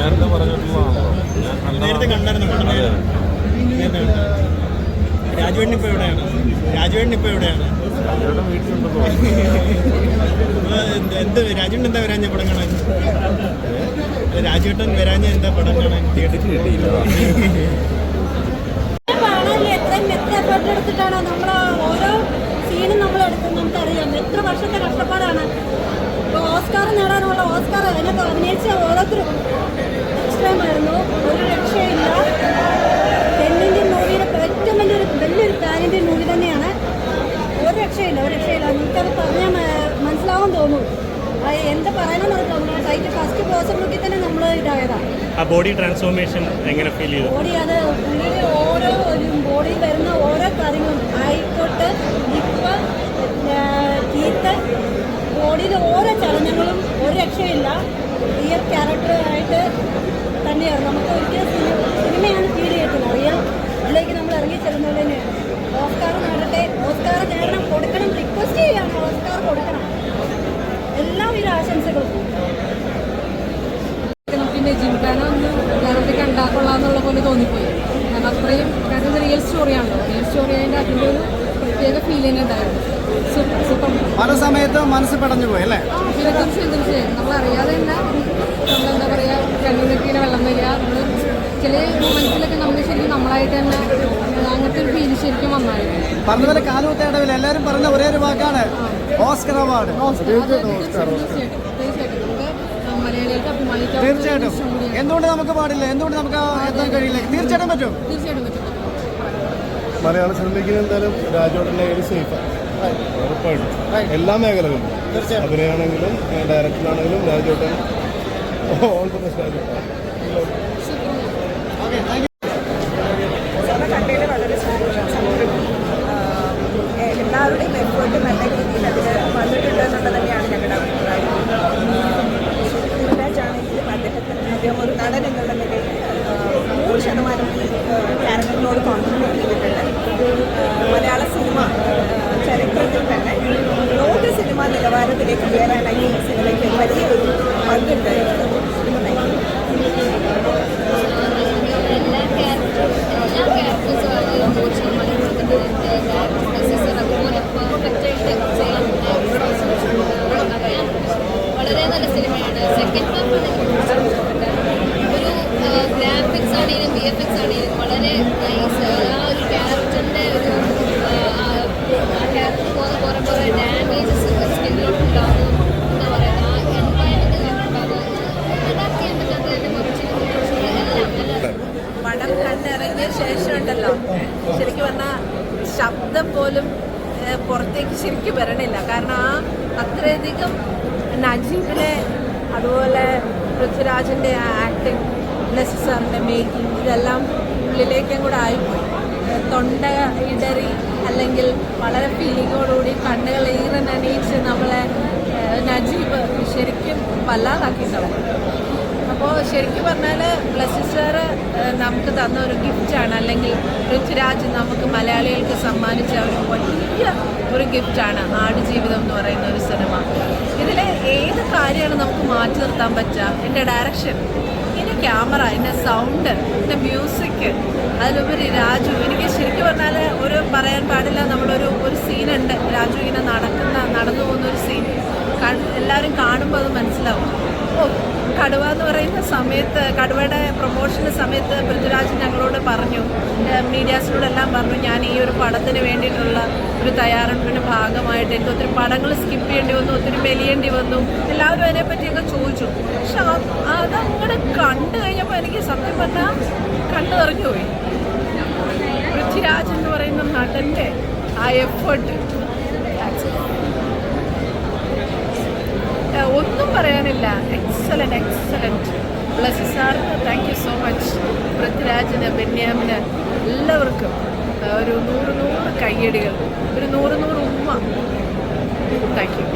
നേരത്തെ പറഞ്ഞിട്ടുള്ളതാണല്ലോ ഞാൻ നേരത്തെ കണ്ടായിരുന്നു. രാജുവേട്ടൻ ഇപ്പോൾ എവിടെയാണ്? രാജുവേട്ടൻ ഇപ്പോൾ. എവിടെയാണ് എന്ത് രാജുവേട്ടൻ എന്താ വരാഞ്ഞ പടം കാണാൻ? രാജുവേട്ടൻ വരാഞ്ഞ എന്താ പടം കാണാൻ? ടിക്കറ്റ് കിട്ടിയില്ല. കാണാനില്ല എത്ര എഫേർട്ട് എടുത്തിട്ടാണ് നമ്മൾ ഓരോ സീനും നമ്മൾ എടുക്കുന്നത്? നമുക്കറിയാം. എത്ര വർഷത്തെ കഷ്ടപ്പാടാണ്. ഓസ്കാർ നേടാനുള്ള ഓസ്കാർ അതിനൊക്കെ അഭിനയിച്ച ഓരോരുത്തരും. എക്സ്ട്രീമായിരുന്നു ഒരു രക്ഷയില്ല തെന്നിന്ത്യൻ മൂവിയുടെ ഏറ്റവും വലിയൊരു വലിയൊരു ഇന്ത്യൻ മൂവി തന്നെയാണ്. ഒരു രക്ഷയില്ല ഒരു രക്ഷയില്ല നിങ്ങൾക്കത് പറഞ്ഞാൽ മനസ്സിലാവാൻ തോന്നും. എന്താ പറയണമെന്ന് അറിയില്ല. ടൈറ്റ് ഫസ്റ്റ് പോസ്റ്റർ നോക്കി തന്നെ നമ്മൾ ഇതായതാണ് ആ ബോഡി ട്രാൻസ്ഫോർമേഷൻ എങ്ങനെ ഫീൽ ചെയ്തു? ബോഡി അത് പുള്ളിയുടെ ഓരോ ബോഡിയിൽ വരുന്ന ഓരോ കാര്യങ്ങളും. ആയിക്കോട്ട് ഇപ്പ് തീത്ത് ബോഡിയിലെ ഓരോ ചലനങ്ങളും. ഒരു രക്ഷയില്ല റിയൽ ക്യാരക്ടറായിട്ട് തന്നെയാണ് നമുക്ക് ഒരിക്കലും സിനി- സിനിമയാണ് ഫീൽ ചെയ്യത്തില്ല റിയൽ ഇതിലേക്ക് നമ്മൾ ഇറങ്ങി ചെല്ലുന്ന പോലെ തന്നെയാണ് ഓസ്കാർ നേടട്ടെ ഓസ്കാർ നേടണം കൊടുക്കണം റിക്വസ്റ്റ് ചെയ്യാണ് ഓസ്കാർ കൊടുക്കണം പിന്നെ ജിംഖാന ഒന്ന് കണ്ടാൽ കൊള്ളാന്നുള്ള പോലെ തോന്നിപ്പോയി. കാരണം അത്രയും കാരണം റിയൽ സ്റ്റോറിയാണല്ലോ റിയൽ സ്റ്റോറി അതിന്റെ അതിന്റെ ഒരു പ്രത്യേക ഫീൽ തന്നെ ഉണ്ടായിരുന്നു. Super super. പല സമയത്തും മനസ്സ് പടഞ്ഞു പോയി അല്ലേ? പിന്നെ തീർച്ചയായും തീർച്ചയായും. നമ്മളറിയാതെ തന്നെ നമ്മളെന്താ പറയുക കണ്ണിനൊക്കെ വെള്ളം വരിക നമ്മൾ ചില മൊമെന്റ്സിലൊക്കെ നമുക്ക് ശരിക്കും നമ്മളായിട്ട് തന്നെ അങ്ങനത്തെ ഒരു ഫീൽ ശരിക്കും വന്നായിരുന്നു. പറഞ്ഞതുപോലെ കാലുകുത്തേടവിൽ എല്ലാവരും പറഞ്ഞ ഒരേ ഒരു വാക്കാണ്. Oscar award. തീർച്ചയായിട്ടും എന്തുകൊണ്ട് നമുക്ക് പാടില്ല? എന്തുകൊണ്ട് നമുക്ക് എത്താൻ കഴിയില്ല? തീർച്ചയായിട്ടും പറ്റും. തീർച്ചയായിട്ടും പറ്റും. മലയാള സിനിമയ്ക്ക് എന്തായാലും രാജോട്ടന്റെ കയ്യിൽ സേഫാണ് ഉറപ്പായിട്ടും. എല്ലാ മേഖലകളിലും. അഭിനയാണെങ്കിലും ഡയറക്ടറാണെങ്കിലും രാജോട്ടൻ ഓൾ ദ ബെസ്റ്റ് രാജോട്ടൻ. Okay, thank you. എക്സ് ആണെങ്കിലും വളരെ നൈസ് ആ ഒരു ക്യാരക്ടറിന്റെ ഒരു ക്യാരക്ടർ പോകുന്ന കുറേ കുറേ ഡാമേജസ് സ്കിന്നിലോട്ട് ഉണ്ടാകും എന്താ പറയുക ആ എൻവയൺമെന്റ് അഡാപ്റ്റ് ചെയ്യാൻ പറ്റാത്തതിന്റെ കുറച്ച് പടം കണ്ടിറങ്ങിയ ശേഷം ഉണ്ടല്ലോ. ശരിക്കും പറഞ്ഞാൽ ശബ്ദം പോലും പുറത്തേക്ക് ശരിക്കും വരണില്ല. കാരണം ആ അത്രയധികം നജീബിനെ അതുപോലെ പൃഥ്വിരാജിന്റെ ആക്ടിങ് ബ്ലസ് സാറിന്റെ മേക്കിംഗ് ഇതെല്ലാം ഉള്ളിലേക്കും കൂടെ ആയിപ്പോയി. തൊണ്ട ഇടറി അല്ലെങ്കിൽ വളരെ ഫീലിങ്ങോടുകൂടി കണ്ണുകൾ ഈറനണിയിച്ച് നമ്മളെ ഏഹ്, നജീബ് ശരിക്കും വല്ലാതാക്കിയിട്ടുള്ളത് അപ്പോൾ ശരിക്കും പറഞ്ഞാൽ ബ്ലസ്സി സാറ് നമുക്ക് തന്ന ഒരു ഗിഫ്റ്റാണ് അല്ലെങ്കിൽ പൃഥ്വിരാജ് നമുക്ക് മലയാളികൾക്ക് സമ്മാനിച്ച ഒരു വലിയ ഒരു ഗിഫ്റ്റാണ് ആടുജീവിതം എന്ന് പറയുന്ന ഒരു സിനിമ. ഇതിലെ ഏത് കാര്യമാണ് നമുക്ക് മാറ്റി നിർത്താൻ പറ്റുക? എന്റെ ഡയറക്ഷൻ ക്യാമറ എന്റെ സൗണ്ട് എന്റെ മ്യൂസിക് അതിലുപരി രാജു എനിക്ക് ശരിക്കും പറഞ്ഞാൽ ഒരു പറയാൻ പാടില്ല. നമ്മളൊരു ഒരു സീനുണ്ട് രാജു ഇങ്ങനെ നടക്കുന്ന നടന്നു പോകുന്ന ഒരു സീൻ എല്ലാവരും കാണുമ്പോൾ അത് മനസ്സിലാവും. കടുവ എന്ന് പറയുന്ന സമയത്ത് കടുവയുടെ പ്രൊമോഷന് സമയത്ത് പൃഥ്വിരാജ് ഞങ്ങളോട് പറഞ്ഞു. മീഡിയാസിനോടെല്ലാം പറഞ്ഞു ഞാൻ ഈ ഒരു പടത്തിന് വേണ്ടിയിട്ടുള്ള ഒരു തയ്യാറെടുപ്പിന്റെ ഭാഗമായിട്ട് എനിക്ക് ഒത്തിരി പടങ്ങൾ സ്കിപ്പ് ചെയ്യേണ്ടി വന്നു ഒത്തിരി മെലിയേണ്ടി വന്നു. എല്ലാവരും അതിനെപ്പറ്റിയൊക്കെ ചോദിച്ചു. പക്ഷെ അതങ്ങോട്ട് കണ്ടു കഴിഞ്ഞപ്പോൾ എനിക്ക് സത്യം പറഞ്ഞാൽ കണ്ടു നിറഞ്ഞു പോയി. പൃഥ്വിരാജ് എന്ന് പറയുന്ന നടന്റെ ആ എഫേർട്ട് എക്സലന്റ് എക്സലന്റ് ബ്ലസ് സാറിന് താങ്ക് യു സോ മച്ച് പൃഥ്വിരാജിന് ബെന്യാമിന് എല്ലാവർക്കും ഒരു നൂറ് നൂറ് കയ്യടികൾ ഒരു നൂറ് നൂറ് ഉമ്മ. Thank you